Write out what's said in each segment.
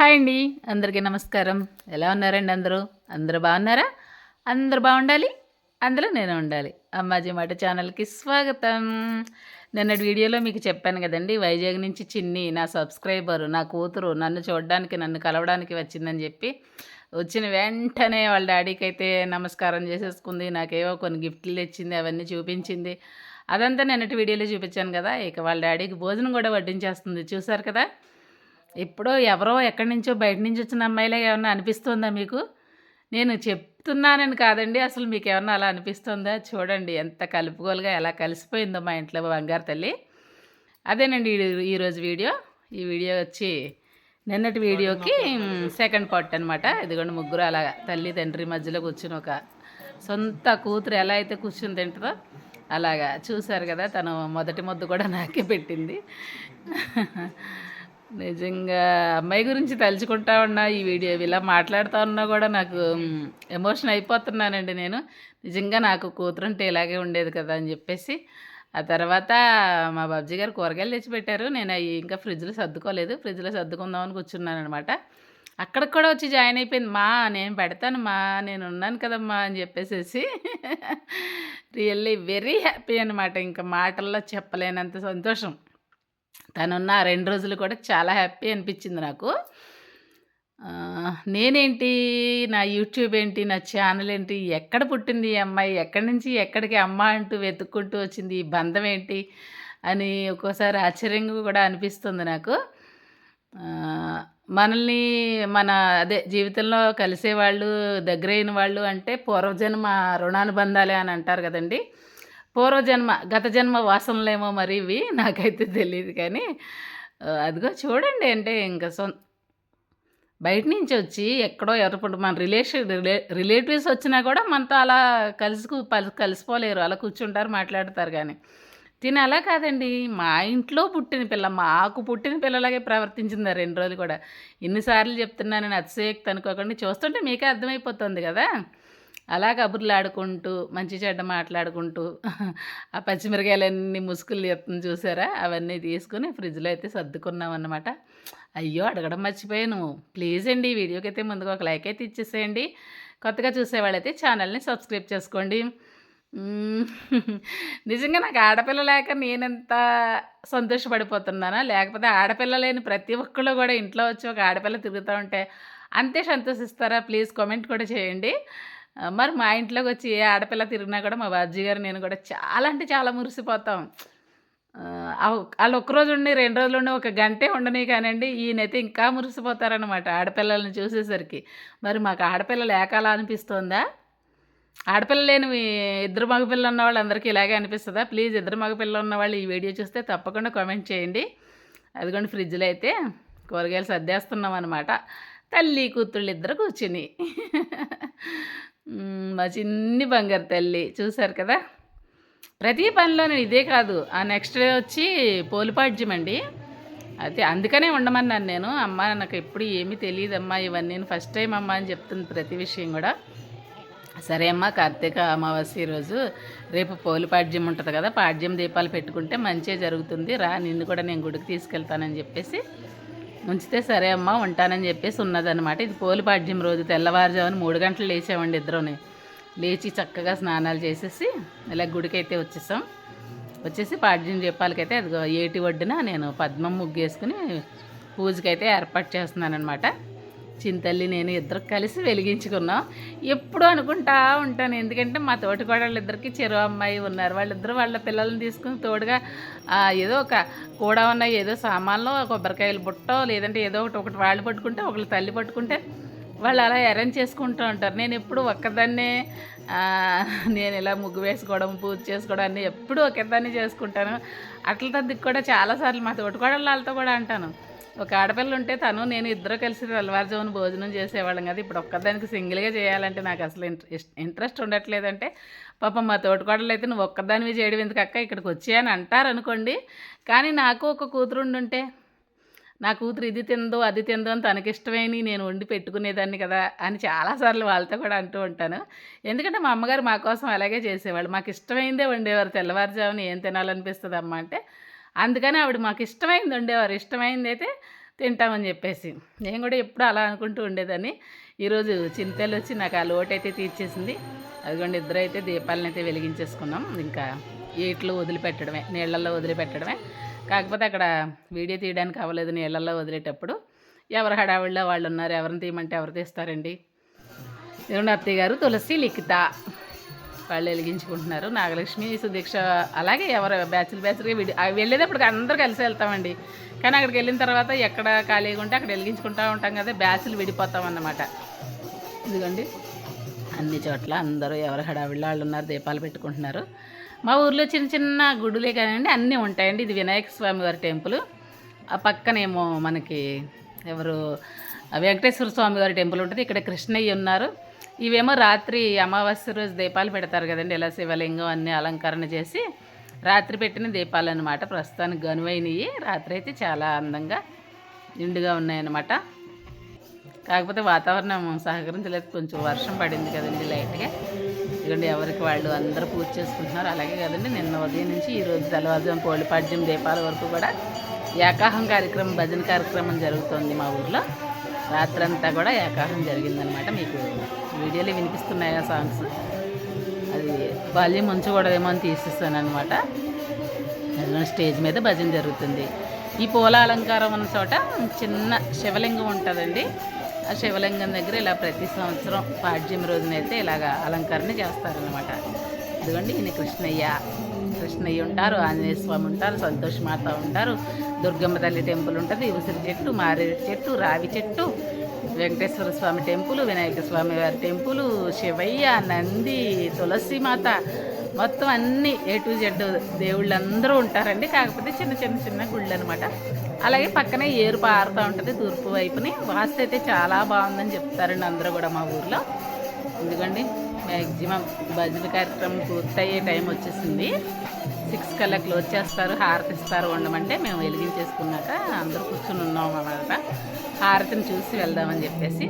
Hi అండి. అందరికీ నమస్కారం. ఎలా ఉన్నారండి అందరూ? అందరూ బాగున్నారా? అందరూ బాగుండాలి? అందులో నేను ఉండాలి. అమ్మాజీ మాట ఛానల్కి స్వాగతం. నిన్నటి వీడియోలో మీకు చెప్పాను కదండి వైజాగ్ నుంచి చిన్ని నా సబ్స్క్రైబరు నా కూతురు నన్ను చూడడానికి నన్ను కలవడానికి వచ్చిందని చెప్పి వచ్చిన వెంటనే వాళ్ళ డాడీకి అయితే నమస్కారం చేసేసుకుంది. నాకేవో కొన్ని గిఫ్ట్లు తెచ్చింది అవన్నీ చూపించింది. అదంతా నిన్నటి వీడియోలో చూపించాను కదా. ఇక వాళ్ళ డాడీకి భోజనం కూడా వడ్డించేస్తుంది. చూసారు కదా? ఎప్పుడో ఎవరో ఎక్కడి నుంచో బయట నుంచి వచ్చిన అమ్మాయిలా ఏమన్నా అనిపిస్తుందా మీకు? నేను చెప్తున్నానని కాదండి అసలు మీకు ఏమన్నా అలా అనిపిస్తుందా? చూడండి ఎంత కలుపుకోలుగా ఎలా కలిసిపోయిందో మా ఇంట్లో బంగారు తల్లి. అదేనండి ఈరోజు వీడియో. ఈ వీడియో వచ్చి నిన్నటి వీడియోకి సెకండ్ పార్ట్ అనమాట ఇదిగోండి ముగ్గురు అలా తల్లి తండ్రి మధ్యలో కూర్చుని ఒక సొంత కూతురు ఎలా అయితే కూర్చుని తింటుందో అలాగా చూశారు కదా తను మొదటి ముద్దు కూడా నాకే పెట్టింది. నిజంగా అమ్మాయి గురించి తలుచుకుంటా ఉన్నా ఈ వీడియో ఇలా మాట్లాడుతూ ఉన్నా కూడా నాకు ఎమోషన్ అయిపోతున్నానండి నేను. నిజంగా నాకు కూతురుంటే ఇలాగే ఉండేది కదా అని చెప్పేసి. ఆ తర్వాత మా బాబ్జీ గారు కూరగాయలు తెచ్చిపెట్టారు. నేను అవి ఇంకా ఫ్రిడ్జ్లో సర్దుకోలేదు. ఫ్రిడ్జ్లో సర్దుకుందామని కూర్చున్నాను అనమాట అక్కడికి కూడా వచ్చి జాయిన్ అయిపోయింది. మా నేను పెడతాను మా నేను ఉన్నాను కదమ్మా అని చెప్పేసేసి. రియల్లీ వెరీ హ్యాపీ అనమాట ఇంకా మాటల్లో చెప్పలేనంత సంతోషం. తనున్న రెండు రోజులు కూడా చాలా హ్యాపీ అనిపించింది నాకు. నేనేంటి నా యూట్యూబ్ ఏంటి నా ఛానల్ ఏంటి ఎక్కడ పుట్టింది ఈ అమ్మాయి ఎక్కడి నుంచి ఎక్కడికి అమ్మ అంటూ వెతుక్కుంటూ వచ్చింది ఈ బంధం ఏంటి అని ఒక్కోసారి ఆశ్చర్యంగా కూడా అనిపిస్తుంది నాకు. మనల్ని మన అదే జీవితంలో కలిసేవాళ్ళు దగ్గరైన వాళ్ళు అంటే పూర్వజన్మ రుణానుబంధాలే అని అంటారు కదండి. పూర్వజన్మ గత జన్మ వాసనలేమో మరి ఇవి నాకైతే తెలియదు కానీ అదిగో చూడండి అంటే ఇంకా సొ బయట నుంచి వచ్చి ఎక్కడో ఎవరిప్పుడు మన రిలేషన్ రిలే రిలేటివ్స్ వచ్చినా కూడా మనతో అలా కలిసి కలిసిపోలేరు. అలా కూర్చుంటారు మాట్లాడతారు కానీ. తిని అలా కాదండి. మా ఇంట్లో పుట్టిన పిల్ల మాకు పుట్టిన పిల్లలాగే ప్రవర్తించింది రెండు రోజులు కూడా. ఎన్నిసార్లు చెప్తున్నానని అతిశయక్తి అనుకోకుండా. చూస్తుంటే మీకే అర్థమైపోతుంది కదా. అలా కబుర్లు ఆడుకుంటూ మంచి చెడ్డ మాట్లాడుకుంటూ ఆ పచ్చిమిరకాయలన్నీ ముసుగులు ఎత్తుంది చూసారా? అవన్నీ తీసుకుని ఫ్రిడ్జ్లో అయితే సర్దుకున్నాం అన్నమాట అయ్యో అడగడం మర్చిపోయాను. ప్లీజ్ అండి వీడియోకి అయితే ముందుగా ఒక లైక్ అయితే ఇచ్చేసేయండి. కొత్తగా చూసేవాళ్ళైతే ఛానల్ని సబ్స్క్రైబ్ చేసుకోండి. నిజంగా నాకు ఆడపిల్ల లేక నేనెంత సంతోషపడిపోతున్నానా? లేకపోతే ఆడపిల్ల లేని ప్రతి ఒక్కళ్ళు కూడా ఇంట్లో వచ్చి ఒక ఆడపిల్ల తిరుగుతూ ఉంటే అంతే సంతోషిస్తారా? ప్లీజ్ కామెంట్ కూడా చేయండి. మరి మా ఇంట్లోకి వచ్చి ఏ ఆడపిల్ల తిరిగినా కూడా మా బాజీ గారు నేను కూడా చాలా అంటే చాలా మురిసిపోతాం. వాళ్ళు ఒక్కరోజు ఉండి రెండు రోజులు ఉండి ఒక గంటే ఉండని కానివ్వండి ఈయనైతే ఇంకా మురిసిపోతారనమాట ఆడపిల్లల్ని చూసేసరికి. మరి మాకు ఆడపిల్ల లేకాలా అనిపిస్తుందా? ఆడపిల్ల లేని ఇద్దరు మగపిల్ల ఉన్న వాళ్ళు అందరికీ ఇలాగే అనిపిస్తుందా? ప్లీజ్ ఇద్దరు మగపిల్ల ఉన్న వాళ్ళు ఈ వీడియో చూస్తే తప్పకుండా కామెంట్ చేయండి. అదిగోండి ఫ్రిడ్జ్లో అయితే కూరగాయలు సర్దేస్తున్నాం అనమాట తల్లి కూతుళ్ళు ఇద్దరు కూర్చుని. మా చిన్ని బంగారు తల్లి. చూశారు కదా? ప్రతి పనిలో నేను ఇదే కాదు. ఆ నెక్స్ట్ డే వచ్చి పోలిపాడ్యం అండి. అయితే అందుకనే ఉండమన్నాను నేను. అమ్మ నాకు ఎప్పుడు ఏమీ తెలియదు అమ్మా ఇవన్నీ నేను ఫస్ట్ టైం అమ్మ అని చెప్తుంది ప్రతి విషయం కూడా. సరే అమ్మ కార్తీక అమావాస్య రోజు రేపు పోలిపాడ్యం ఉంటుంది కదా పాడ్యం దీపాలు పెట్టుకుంటే మంచిగా జరుగుతుంది. రా నిన్ను కూడా నేను గుడికి తీసుకెళ్తానని చెప్పేసి ఉంచితే సరే అమ్మ ఉంటానని చెప్పేసి ఉన్నదనమాట ఇది పోలిపాడ్యం రోజు తెల్లవారుజామున మూడు గంటలు లేచామండి ఇద్దరుని. లేచి చక్కగా స్నానాలు చేసేసి ఇలా గుడికైతే వచ్చేసాం. వచ్చేసి పాడ్యం చెప్పాలకైతే అది ఏటి ఒడ్డున నేను పద్మం ముగ్గేసుకుని పూజకైతే ఏర్పాటు చేస్తున్నాను అనమాట చింతల్లి నేను ఇద్దరు కలిసి వెలిగించుకున్నాం. ఎప్పుడు అనుకుంటా ఉంటాను. ఎందుకంటే మా తోటి ఇద్దరికి చెరు అమ్మాయి ఉన్నారు. వాళ్ళిద్దరూ వాళ్ళ పిల్లల్ని తీసుకుని తోడుగా ఏదో ఒక కూడా ఉన్న ఏదో సామాన్లో కొబ్బరికాయలు బుట్టో లేదంటే ఏదో ఒకటి ఒకటి వాళ్ళు పట్టుకుంటే ఒకళ్ళు తల్లి పట్టుకుంటే వాళ్ళు అలా అరేంజ్ చేసుకుంటూ ఉంటారు. నేను ఎప్పుడు ఒక్కదాన్నే నేను ఇలా ముగ్గు వేసుకోవడం పూజ చేసుకోవడం అన్నీ ఎప్పుడు ఒక్కదాన్ని చేసుకుంటాను. అట్ల తద్దికి కూడా చాలాసార్లు మా తోటికోడళ్ళతో కూడా అంటాను. ఒక ఆడపిల్ల ఉంటే తను నేను ఇద్దరు కలిసి తెల్లవారుజామున భోజనం చేసేవాళ్ళం కదా. ఇప్పుడు ఒక్కదానికి సింగిల్గా చేయాలంటే నాకు అసలు ఇంట్రెస్ట్ ఉండట్లేదంటే పాపం మా తోటికోడలు అయితే నువ్వు ఒక్కదానివి చేయడం ఎందుకు అక్క ఇక్కడికి వచ్చాయని అంటారు అనుకోండి. కానీ నాకు ఒక కూతురు ఉండుంటే నా కూతురు ఇది తిందో అది తిందో అని తనకిష్టమైన నేను వండి పెట్టుకునేదాన్ని కదా అని చాలాసార్లు వాళ్ళతో కూడా అంటూ ఉంటాను. ఎందుకంటే మా అమ్మగారు మా కోసం అలాగే చేసేవాళ్ళు. మాకు ఇష్టమైందే వండేవారు తెల్లవారుజామున ఏం తినాలనిపిస్తుంది అమ్మ అంటే అందుకని ఆవిడ మాకు ఇష్టమైంది ఉండేవారు ఇష్టమైంది అయితే తింటామని చెప్పేసి. నేను కూడా ఎప్పుడు అలా అనుకుంటూ ఉండేదాన్ని. ఈరోజు చింతలు వచ్చి నాకు ఆ లోటు అయితే తీర్చేసింది. అదిగోండి ఇద్దరు అయితే దీపాలను అయితే వెలిగించేసుకున్నాం. ఇంకా ఈట్లో వదిలిపెట్టడమే నీళ్ళల్లో వదిలిపెట్టడమే. కాకపోతే అక్కడ వీడియో తీయడానికి అవ్వలేదు నీళ్ళల్లో వదిలేటప్పుడు. ఎవరు హడావిడిలో వాళ్ళు ఉన్నారు ఎవరిని తీయమంటే ఎవరు తీస్తారండి? ఇదిగోండి అత్తయ్య గారు తులసి లిఖిత. వాళ్ళు వెలిగించుకుంటున్నారు. నాగలక్ష్మి సుదీక్ష అలాగే ఎవరు బ్యాచులు బ్యాచులుగా విడి వెళ్ళేటప్పుడు అందరూ కలిసి వెళ్తామండి. కానీ అక్కడికి వెళ్ళిన తర్వాత ఎక్కడ ఖాళీగా ఉంటే అక్కడ వెలిగించుకుంటూ ఉంటాం కదా బ్యాచులు విడిపోతాం అన్నమాట. ఇదిగోండి. అన్ని చోట్ల అందరూ ఎవరు హడావిడిలో వాళ్ళు ఉన్నారు దీపాలు పెట్టుకుంటున్నారు. మా ఊర్లో చిన్న చిన్న గుడులే కానివ్వండి అన్నీ ఉంటాయండి. ఇది వినాయక స్వామి వారి టెంపుల్. ఆ పక్కనేమో మనకి ఎవరు వెంకటేశ్వర స్వామి వారి టెంపుల్ ఉంటుంది. ఇక్కడ కృష్ణయ్య ఉన్నారు. ఇవేమో రాత్రి అమావాస్య రోజు దీపాలు పెడతారు కదండి ఇలా శివలింగం అన్నీ అలంకరణ చేసి రాత్రి పెట్టిన దీపాలు అనమాట ప్రస్తుతానికి గనువైనవి రాత్రి అయితే చాలా అందంగా నిండుగా ఉన్నాయన్నమాట. కాకపోతే వాతావరణం సహకరించలేదు. కొంచెం వర్షం పడింది కదండి లైట్గా. ఇదిగోండి ఎవరికి వాళ్ళు అందరూ పూజ చేసుకుంటున్నారు. అలాగే కదండి నిన్న ఉదయం నుంచి ఈరోజు రోజు తెల్లవారుజాము కోళ్ళపాడ్యం దీపాల వరకు కూడా ఏకాహం కార్యక్రమం భజన కార్యక్రమం జరుగుతోంది మా ఊర్లో. రాత్రంతా కూడా ఏకాహం జరిగిందనమాట మీకు. వీడియోలో వినిపిస్తున్నాయి ఆ సాంగ్స్ అది వాల్యూమ్ ఉంచకూడదేమో అని తీసిస్తాను అనమాట స్టేజ్ మీద భజన జరుగుతుంది. ఈ పూల అలంకారం ఉన్న చోట చిన్న శివలింగం ఉంటుందండి. ఆ శివలింగం దగ్గర ఇలా ప్రతి సంవత్సరం పాడ్యం రోజునైతే ఇలాగ అలంకరణ చేస్తారనమాట ఇదిగోండి ఈయన కృష్ణయ్య. కృష్ణయ్య ఉంటారు ఆంజనేయ స్వామి ఉంటారు సంతోష్ మాత ఉంటారు దుర్గమ్మ తల్లి టెంపుల్ ఉంటుంది ఉసిరి చెట్టు మారేడు చెట్టు రావి చెట్టు వెంకటేశ్వర స్వామి టెంపుల్ వినాయక స్వామి వారి టెంపుల్ శివయ్య నంది తులసి మాత మొత్తం అన్ని ఏ టు జెడ్ దేవుళ్ళు అందరూ ఉంటారండి. కాకపోతే చిన్న చిన్న చిన్న గుళ్ళు అనమాట అలాగే పక్కనే ఏరు పారుతూ ఉంటుంది తూర్పు వైపుని. వాస్తు అయితే చాలా బాగుందని చెప్తారండి అందరూ కూడా మా ఊర్లో. ఎందుకండి మ్యాక్సిమం భజన కార్యక్రమం పూర్తయ్యే టైం వచ్చేసింది. సిక్స్ కల్లా క్లోజ్ చేస్తారు హారతి ఇస్తారు ఉండమంటే మేము వెలిగించేసుకున్నాక అందరూ కూర్చుని ఉన్నాం అన్నమాట. హారతిని చూసి వెళ్దామని చెప్పేసి.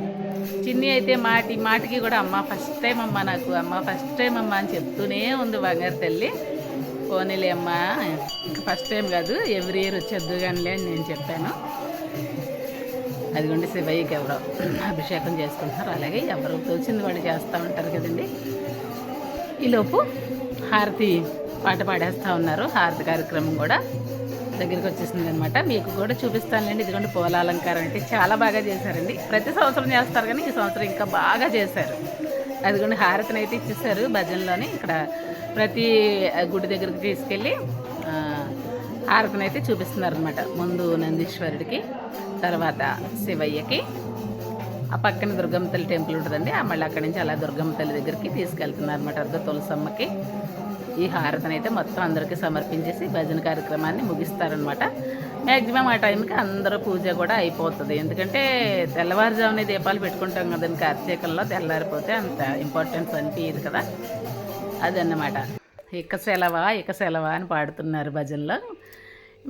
చిన్ని అయితే మాటి మాటికి కూడా అమ్మ ఫస్ట్ టైం అమ్మ నాకు అమ్మ ఫస్ట్ టైం అమ్మ అని చెప్తూనే ఉంది బంగారు తల్లి. పోనీలే అమ్మ ఇంకా ఫస్ట్ టైం కాదు ఎవ్రీ ఇయర్ వచ్చేద్దు కానిలే అని నేను చెప్పాను. అదిగోండి శివయ్యకి ఎవరో అభిషేకం చేసుకుంటున్నారు. అలాగే ఎవరు తోచింది వాళ్ళు చేస్తూ ఉంటారు కదండి. ఈలోపు హారతి పాట పాడేస్తూ ఉన్నారు. హారతి కార్యక్రమం కూడా దగ్గరికి వచ్చేసింది అనమాట మీకు కూడా చూపిస్తానులేండి. ఇదిగోండి పూల అలంకారం అంటే చాలా బాగా చేశారండి. ప్రతి సంవత్సరం చేస్తారు కానీ ఈ సంవత్సరం ఇంకా బాగా చేశారు. అదిగోండి హారతిని అయితే ఇచ్చేసారు భజనలోని. ఇక్కడ ప్రతి గుడి దగ్గరికి తీసుకెళ్ళి హారతిని అయితే చూపిస్తున్నారు అనమాట ముందు నందీశ్వరుడికి తర్వాత శివయ్యకి. ఆ పక్కన దుర్గమ్మ తల్లి టెంపుల్ ఉంటుందండి. మళ్ళీ అక్కడి నుంచి అలా దుర్గమ్మ తల్లి దగ్గరికి తీసుకెళ్తున్నారు అనమాట అర్ధ తులసమ్మకి. ఈ హారతిని అయితే మొత్తం అందరికీ సమర్పించేసి భజన కార్యక్రమాన్ని ముగిస్తారనమాట మ్యాక్సిమం ఆ టైంకి అందరూ పూజ కూడా అయిపోతుంది. ఎందుకంటే తెల్లవారుజామునే దీపాలు పెట్టుకుంటాం కదండి కార్తీకంలో తెల్లారిపోతే అంత ఇంపార్టెన్స్ అనిపించదు కదా. అదన్నమాట. ఇక సెలవా ఇక సెలవా అని పాడుతున్నారు భజనలో.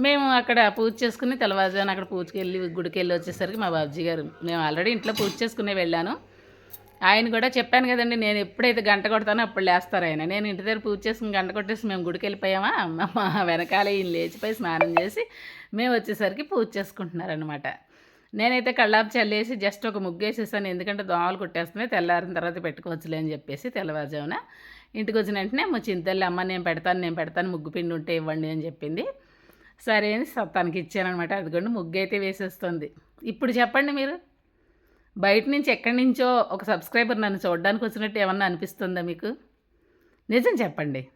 మేము అక్కడ పూజ చేసుకుని తెల్లవారుజామున అక్కడ పూజకి వెళ్ళి గుడికి వెళ్ళి వచ్చేసరికి మా బాబుజీ గారు మేము ఆల్రెడీ ఇంట్లో పూజ చేసుకునే వెళ్ళాను. ఆయన కూడా చెప్పాను కదండి నేను ఎప్పుడైతే గంట కొడతానో అప్పుడు లేస్తారు ఆయన. నేను ఇంటి దగ్గర పూజ చేసుకుని గంట కొట్టేసి మేము గుడికి వెళ్ళిపోయామా? మా వెనకాల ఈయన లేచిపోయి స్నానం చేసి మేము వచ్చేసరికి పూజ చేసుకుంటున్నారనమాట నేనైతే కళ్ళాపు చల్లేసి జస్ట్ ఒక ముగ్గు వేసేసాను. ఎందుకంటే దోమలు కొట్టేస్తున్నాయి తెల్లారిన తర్వాత పెట్టుకోవచ్చులే అని చెప్పేసి తెల్లవారుజామున ఇంటికి వచ్చిన వెంటనే మా చింతల్లి అమ్మ నేను పెడతాను నేను పెడతాను ముగ్గు పిండి ఉంటే ఇవ్వండి అని చెప్పింది. సరే అని తనకి ఇచ్చానమాట అదిగోండి ముగ్గు అయితే వేసేస్తుంది. ఇప్పుడు చెప్పండి మీరు. బయట నుంచి ఎక్కడి నుంచో ఒక సబ్స్క్రైబర్ నన్ను చూడడానికి వచ్చినట్టు ఏమన్నా అనిపిస్తుందా మీకు? నిజం చెప్పండి.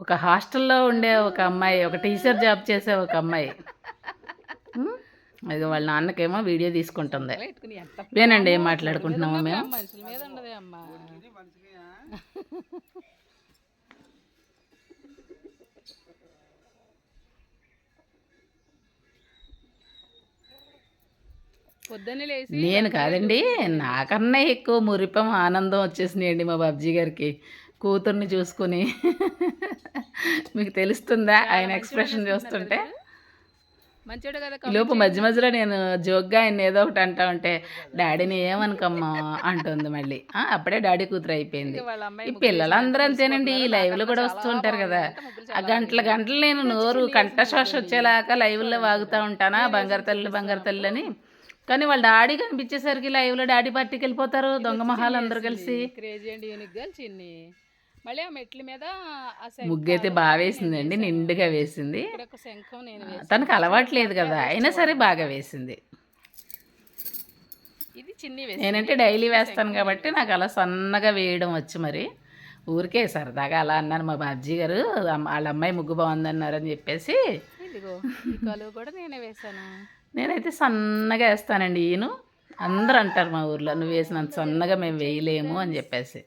ఒక హాస్టల్లో ఉండే ఒక అమ్మాయి ఒక టీచర్ జాబ్ చేసే ఒక అమ్మాయి? అది వాళ్ళ నాన్నకేమో వీడియో తీసుకుంటుంది. వినండి ఏం మాట్లాడుకుంటున్నామో మేము. నేను కాదండి నాకన్నా ఎక్కువ మురిపం ఆనందం వచ్చేసినాయండి మా బాబ్జీ గారికి. కూతుర్ని చూసుకుని. మీకు తెలుస్తుందా ఆయన ఎక్స్ప్రెషన్ చూస్తుంటే? లోపు మధ్య మధ్యలో నేను జోక్గా ఆయన ఏదో ఒకటి అంటా ఉంటే డాడీని ఏమనుకమ్మా? అంటుంది మళ్ళీ. అప్పుడే డాడీ కూతురు అయిపోయింది. ఈ పిల్లలందరూ అంతేనండి ఈ లైవ్లో కూడా వస్తూ ఉంటారు కదా. ఆ గంటల గంటలు నేను నోరు కంట శ్వాస వచ్చేలాగా లైవ్లో వాగుతూ ఉంటానా? బంగారు తల్లి బంగారు తల్లి అని కానీ వాళ్ళ డాడీ కనిపించేసరికి లైవ్లో డాడీ పార్టీకి వెళ్ళిపోతారు దొంగ మొహాలు అందరూ కలిసి. క్రేజీ అండ్ యూనిక్ గర్ల్ చిన్ని. మళ్ళీ ఆ మెట్ల మీద ముగ్గు అయితే బాగా వేసిందండి నిండుగా వేసింది. శంఖం నేను తనకు అలవాట్లేదు కదా అయినా సరే బాగా వేసింది. ఇది చిన్ని నేనంటే డైలీ వేస్తాను కాబట్టి నాకు అలా సన్నగా వేయడం వచ్చు మరి. ఊరికే సరదాగా అలా అన్నాను మా బాబ్జీ గారు వాళ్ళ అమ్మాయి ముగ్గు బాగుందన్నారని చెప్పేసి. ఇదిగో కూడా నేనే వేసాను నేనైతే సన్నగా వేస్తానండి ఈయన. అందరూ అంటారు మా ఊర్లో నువ్వు వేసినంత సన్నగా మేము వేయలేము అని చెప్పేసి.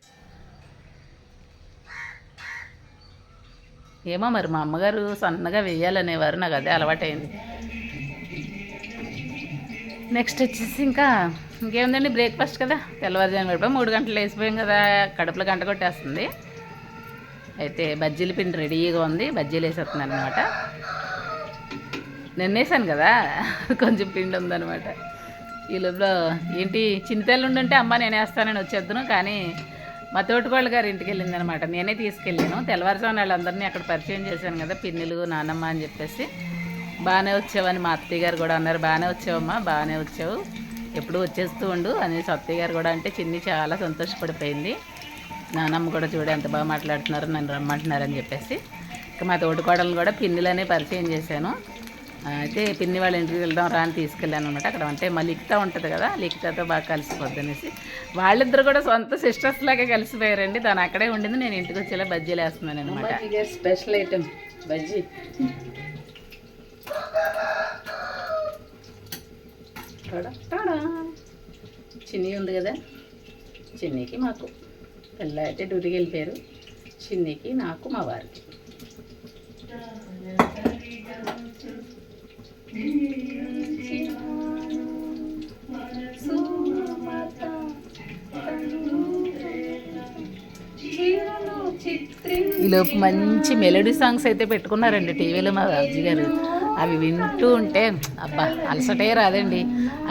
ఏమో మరి మా అమ్మగారు సన్నగా వేయాలనేవారు నాకు అదే అలవాటైంది. నెక్స్ట్ వచ్చేసి ఇంకా ఇంకేముందండి బ్రేక్ఫాస్ట్ కదా. తెల్లవారుజాము గడిపా మూడు గంటలు వేసిపోయాం కదా కడుపులో గంట కొట్టేస్తుంది. అయితే బజ్జీల పిండి రెడీగా ఉంది బజ్జీలు వేసేస్తున్నాను అనమాట నిన్నేసాను కదా? కొంచెం పిండి ఉందనమాట ఈ లోపల ఏంటి చింతలు ఉండుంటే అమ్మ నేనేస్తానని వచ్చేద్దును కానీ మా తోటికోళ్ళ గారి ఇంటికి వెళ్ళిందనమాట నేనే తీసుకెళ్ళాను. తెల్లవారుజామున వాళ్ళందరినీ అక్కడ పరిచయం చేశాను కదా పిన్నులు నానమ్మ అని చెప్పేసి. బాగానే వచ్చావని మా అత్తయ్య గారు కూడా అన్నారు. బాగానే వచ్చావమ్మా బాగానే వచ్చావు. ఎప్పుడు వచ్చేస్తూ ఉండు అనేసి అత్తయ్య గారు కూడా అంటే చిన్ని చాలా సంతోషపడిపోయింది. నానమ్మ కూడా చూడు ఎంత బాగా మాట్లాడుతున్నారు నన్ను రమ్మంటున్నారని చెప్పేసి. ఇక మా తోటికోడలను కూడా పిన్నులనే పరిచయం చేశాను. అయితే పిన్ని వాళ్ళ ఇంటికి వెళ్దాం రా అని తీసుకెళ్ళాను అనమాట అక్కడ అంటే మా లిఖిత ఉంటుంది కదా లిఖితతో బాగా కలిసిపోద్ది అనేసి. వాళ్ళిద్దరు కూడా సొంత సిస్టర్స్ లాగా కలిసిపోయారండి. దాని అక్కడే ఉండింది నేను ఇంటికి వచ్చేలా బజ్జీలు వేస్తున్నాను అనమాట స్పెషల్ ఐటమ్ బజ్జీ. చిన్ని ఉంది కదా చిన్నికి మాకు. పిల్ల అయితే డ్యూటీకి వెళ్ళిపోయారు. చిన్నికి నాకు మా వారికి. ఈలోపు మంచి మెలోడీ సాంగ్స్ అయితే పెట్టుకున్నారండి టీవీలో మా బాబుజీ గారు. అవి వింటూ ఉంటే అబ్బా అలసటే రాదండి.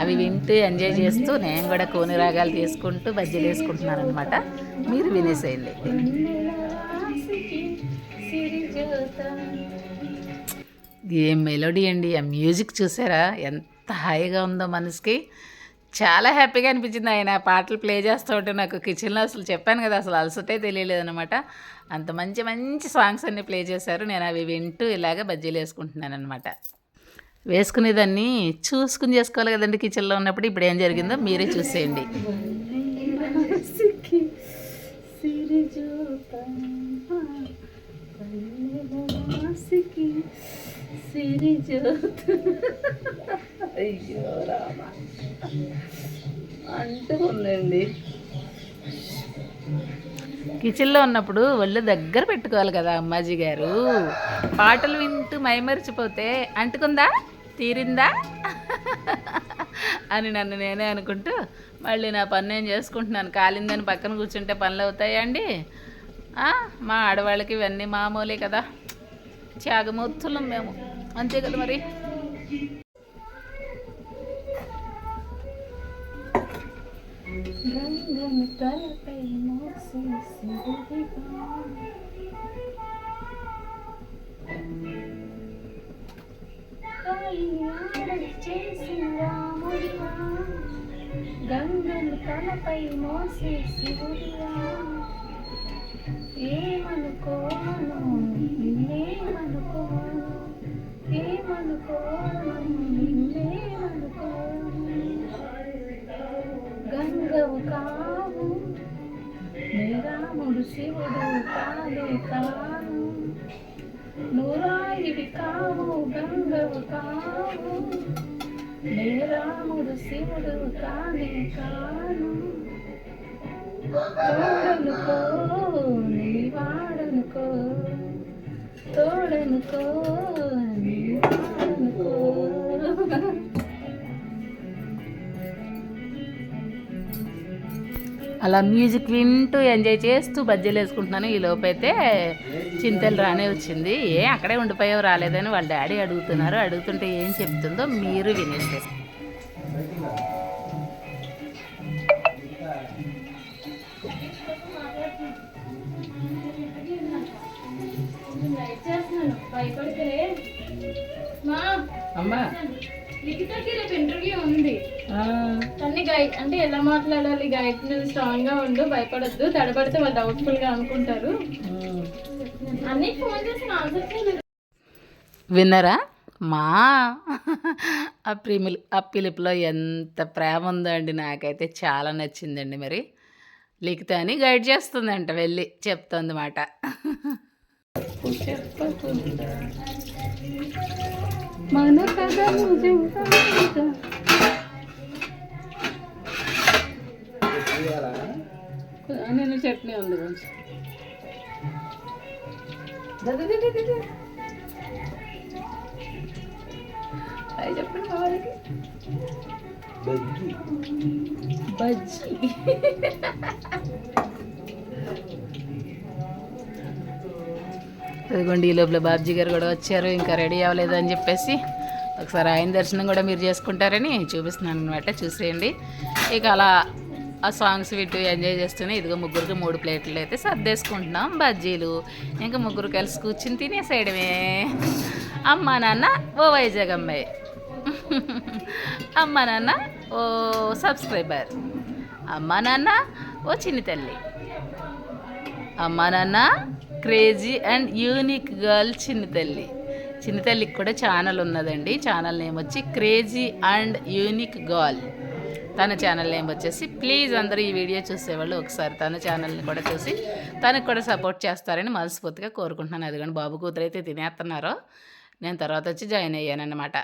అవి వింటూ ఎంజాయ్ చేస్తూ నేను కూడా కోని రాగాలు తీసుకుంటూ బజ్జీలు వేసుకుంటున్నాను అనమాట మీరు వినేసేయండి. ఏం మెలోడీ అండి? ఆ మ్యూజిక్ చూసారా? ఎంత హాయిగా ఉందో మనసుకి. చాలా హ్యాపీగా అనిపించింది ఆయన. ఆ పాటలు ప్లే చేస్తూ ఉంటే నాకు కిచెన్లో అసలు చెప్పాను కదా అసలు అలసటే తెలియలేదు అనమాట అంత మంచి మంచి సాంగ్స్ అన్నీ ప్లే చేశారు. నేను అవి వింటూ ఇలాగ బజ్జీలు వేసుకుంటున్నాను అనమాట వేసుకునేదాన్ని చూసుకుని చేసుకోవాలి కదండి కిచెన్లో ఉన్నప్పుడు. ఇప్పుడు ఏం జరిగిందో మీరే చూసేయండి. సిరి అయ్యో రామ. అంటూ ఉందండి కిచెన్లో ఉన్నప్పుడు ఒళ్ళు దగ్గర పెట్టుకోవాలి కదా అమ్మాజీ గారు. పాటలు వింటూ మైమరిచిపోతే అంటుకుందా? తీరిందా? అని నన్ను నేనే అనుకుంటూ మళ్ళీ నా పని నేను చేసుకుంటున్నాను? కాలిందని పక్కన కూర్చుంటే పనులు అవుతాయా అండి? ఆ, మా ఆడవాళ్ళకి ఇవన్నీ మామూలే కదా. త్యాగమూర్తులం మేము. అంతే కదా మరి గంగను తలపై మోసే శివుడిగా. కళ్యాణం గంగవు కావు రాముడు శివుడు కాదు కాను నూరాయివి కావు గంగవు కావు. నీ రాముడు శివుడు కానే. కాను తోడనుకో అలా మ్యూజిక్ వింటూ ఎంజాయ్ చేస్తూ బజ్జీలు వేసుకుంటున్నాను. ఈ లోపైతే చింతలు రానే వచ్చింది. ఏ అక్కడే ఉండిపోయావు రాలేదని వాళ్ళ డాడీ అడుగుతున్నారు. అడుగుతుంటే ఏం చెప్తుందో మీరు వినేస్తే మా అమ్మా. లిఖితకి రేపు ఇంటర్వ్యూ ఉంది. గైడ్ అంటే ఎలా మాట్లాడాలి? గైడ్ నువ్వు స్ట్రాంగ్గా ఉండు భయపడొద్దు తడబడితే వాళ్ళు డౌట్ఫుల్గా అనుకుంటారు. అన్ని ఫోన్ చేసి ఆన్సర్ చేయలేదు విన్నరా? మా ఆ ప్రిమిల్ ఆ పిలుపులో ఎంత ప్రేమ ఉందో అండి నాకైతే చాలా నచ్చిందండి మరి. లిఖిత అని గైడ్ చేస్తుందంట వెళ్ళి చెప్తుంది మాట. మన నేను చట్నీ ఉంది కొంచెం చెప్పండి బజ్జీ. అదిగోండి ఈ లోపల బాబ్జీ గారు కూడా వచ్చారు. ఇంకా రెడీ అవ్వలేదు అని చెప్పేసి ఒకసారి ఆయన దర్శనం కూడా మీరు చేసుకుంటారని చూపిస్తున్నాను అనమాట చూసేయండి. ఇక అలా ఆ సాంగ్స్ వింటూ ఎంజాయ్ చేస్తూనే ఇదిగో ముగ్గురికి మూడు ప్లేట్లు అయితే సర్దేసుకుంటున్నాం బజ్జీలు. ఇంకా ముగ్గురు కలిసి కూర్చుని తినేసేయడమే. అమ్మా నాన్న ఓ వైజాగ్ అమ్మాయి. అమ్మా నాన్న ఓ సబ్స్క్రైబర్. అమ్మా నాన్న ఓ చిన్ని తల్లి. అమ్మా నాన్న క్రేజీ అండ్ యూనిక్ గర్ల్ చిన్ని తల్లి. చిన్ని తల్లికి కూడా ఛానల్ ఉన్నదండి. ఛానల్ నేమ్ వచ్చి క్రేజీ అండ్ యూనిక్ గర్ల్. తన ఛానల్ నేమ్ వచ్చేసి ప్లీజ్ అందరూ ఈ వీడియో చూసేవాళ్ళు ఒకసారి తన ఛానల్ని కూడా చూసి తనకు కూడా సపోర్ట్ చేస్తారని మనస్ఫూర్తిగా కోరుకుంటున్నాను. అదిగోండి బాబు కూతురు అయితే తినేస్తున్నారో. నేను తర్వాత వచ్చి జాయిన్ అయ్యానన్నమాట.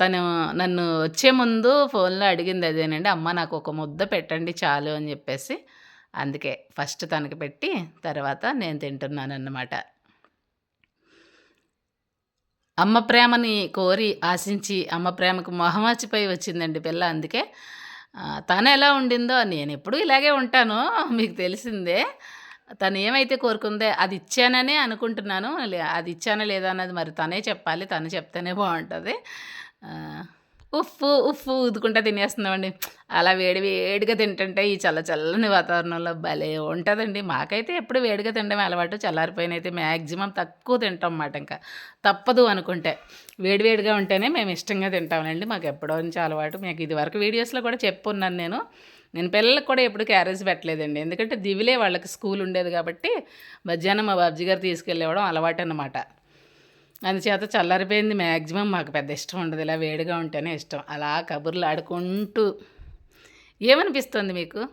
తను నన్ను వచ్చే ముందు ఫోన్లో అడిగింది అదేనండి అమ్మ నాకు ఒక ముద్ద పెట్టండి చాలు అని చెప్పేసి అందుకే ఫస్ట్ తనకి పెట్టి తర్వాత నేను తింటున్నాను అన్నమాట అమ్మ ప్రేమని కోరి ఆశించి అమ్మ ప్రేమకు మొహమాచిపోయి వచ్చిందండి పిల్ల. అందుకే తను ఎలా ఉండిందో నేను ఎప్పుడూ ఇలాగే ఉంటాను మీకు తెలిసిందే. తను ఏమైతే కోరుకుందో అది ఇచ్చాననే అనుకుంటున్నాను. లే- అది ఇచ్చానా లేదా అన్నది మరి తనే చెప్పాలి తను చెప్తేనే బాగుంటుంది. ఉఫ్ ఉఫ్ ఊదుకుంటా తినేస్తున్నామండి. అలా వేడి వేడిగా తింటుంటే ఈ చల్ల చల్లని వాతావరణంలో భలే ఉంటుందండి. మాకైతే ఎప్పుడు వేడిగా తినడం అలవాటు. చల్లారిపోయిన అయితే మ్యాక్సిమం తక్కువ తింటాం అన్నమాట ఇంకా. తప్పదు అనుకుంటే. వేడివేడిగా ఉంటేనే మేము ఇష్టంగా తింటామండి మాకు ఎప్పుడో నుంచి అలవాటు. మీకు ఇది వరకు వీడియోస్లో కూడా చెప్పున్నాను నేను. నేను పిల్లలకు కూడా ఎప్పుడు క్యారేజ్ పెట్టలేదండి. ఎందుకంటే దివిలే వాళ్ళకి స్కూల్ ఉండేది కాబట్టి మధ్యాహ్నం మా బాబ్జీ గారు తీసుకెళ్ళేవడం అలవాటు అనమాట అందుచేత చల్లారిపోయింది. మ్యాక్సిమం మాకు పెద్ద ఇష్టం ఉండదు. ఇలా వేడిగా ఉంటేనే ఇష్టం. అలా కబుర్లు ఆడుకుంటూ. ఏమనిపిస్తుంది మీకు?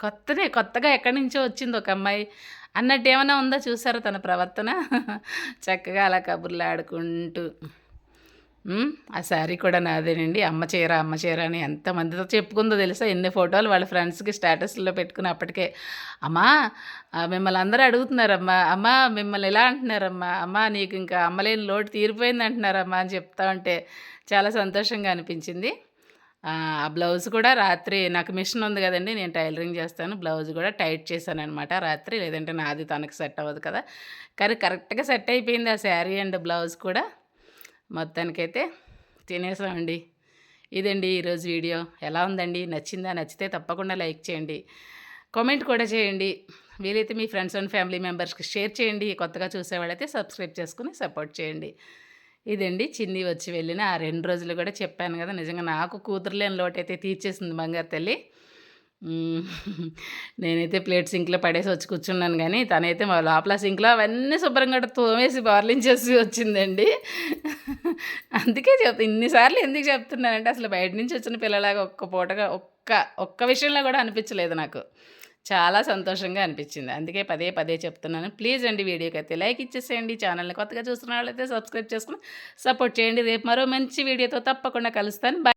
కొత్తనే కొత్తగా ఎక్కడి నుంచో వచ్చింది ఒక అమ్మాయి. అన్నట్టు ఏమైనా ఉందా? చూసారా తన ప్రవర్తన? చక్కగా అలా కబుర్లు ఆడుకుంటూ. ఆ శారీ కూడా నాదేనండి. అమ్మ చీర అమ్మ చీర అని ఎంతమందితో చెప్పుకుందో తెలుసా? ఎన్ని ఫోటోలు వాళ్ళ ఫ్రెండ్స్కి స్టేటస్లో పెట్టుకుని అప్పటికే. అమ్మా మిమ్మల్ని అందరూ అడుగుతున్నారమ్మా. అమ్మా మిమ్మల్ని ఎలా అంటున్నారమ్మా? అమ్మా నీకు ఇంకా అమ్మలేని లోటు తీరిపోయింది అంటున్నారమ్మా అని చెప్తా ఉంటే చాలా సంతోషంగా అనిపించింది. ఆ ఆ బ్లౌజ్ కూడా రాత్రి నాకు మిషన్ ఉంది కదండి నేను టైలరింగ్ చేస్తాను. బ్లౌజ్ కూడా టైట్ చేశాను అనమాట రాత్రి. లేదంటే నాది తనకు సెట్ అవ్వదు కదా. కానీ కరెక్ట్గా సెట్ అయిపోయింది ఆ శారీ అండ్ బ్లౌజ్ కూడా. మొత్తానికైతే తినేసామండి. ఇదండి ఈరోజు వీడియో. ఎలా ఉందండి? నచ్చిందా? నచ్చితే తప్పకుండా లైక్ చేయండి. కామెంట్ కూడా చేయండి. వీలైతే మీ ఫ్రెండ్స్ అండ్ ఫ్యామిలీ మెంబర్స్కి షేర్ చేయండి. కొత్తగా చూసేవాళ్ళైతే సబ్స్క్రైబ్ చేసుకుని సపోర్ట్ చేయండి. ఇదండి చిన్ని వచ్చి వెళ్ళిన ఆ రెండు రోజులు కూడా చెప్పాను కదా నిజంగా నాకు కూతురులేని లోటైతే తీర్చేసింది బంగారు తల్లి. నేనైతే ప్లేట్ సింక్లో పడేసి వచ్చి కూర్చున్నాను కానీ తనైతే మా లోపల సింక్లో అవన్నీ శుభ్రంగా తోమేసి బార్లించేసి వచ్చిందండి. అందుకే చెప్తా ఇన్నిసార్లు ఎందుకు చెప్తున్నానంటే అసలు బయట నుంచి వచ్చిన పిల్లలాగా ఒక్క పూటగా ఒక్క ఒక్క విషయంలో కూడా అనిపించలేదు నాకు. చాలా సంతోషంగా అనిపించింది. అందుకే పదే పదే చెప్తున్నాను. ప్లీజ్ అండి వీడియోకి అయితే లైక్ ఇచ్చేసేయండి. ఛానల్ని కొత్తగా చూస్తున్న వాళ్ళైతే సబ్స్క్రైబ్ చేసుకుని సపోర్ట్ చేయండి. రేపు మరో మంచి వీడియోతో తప్పకుండా కలుస్తాను. బాయ్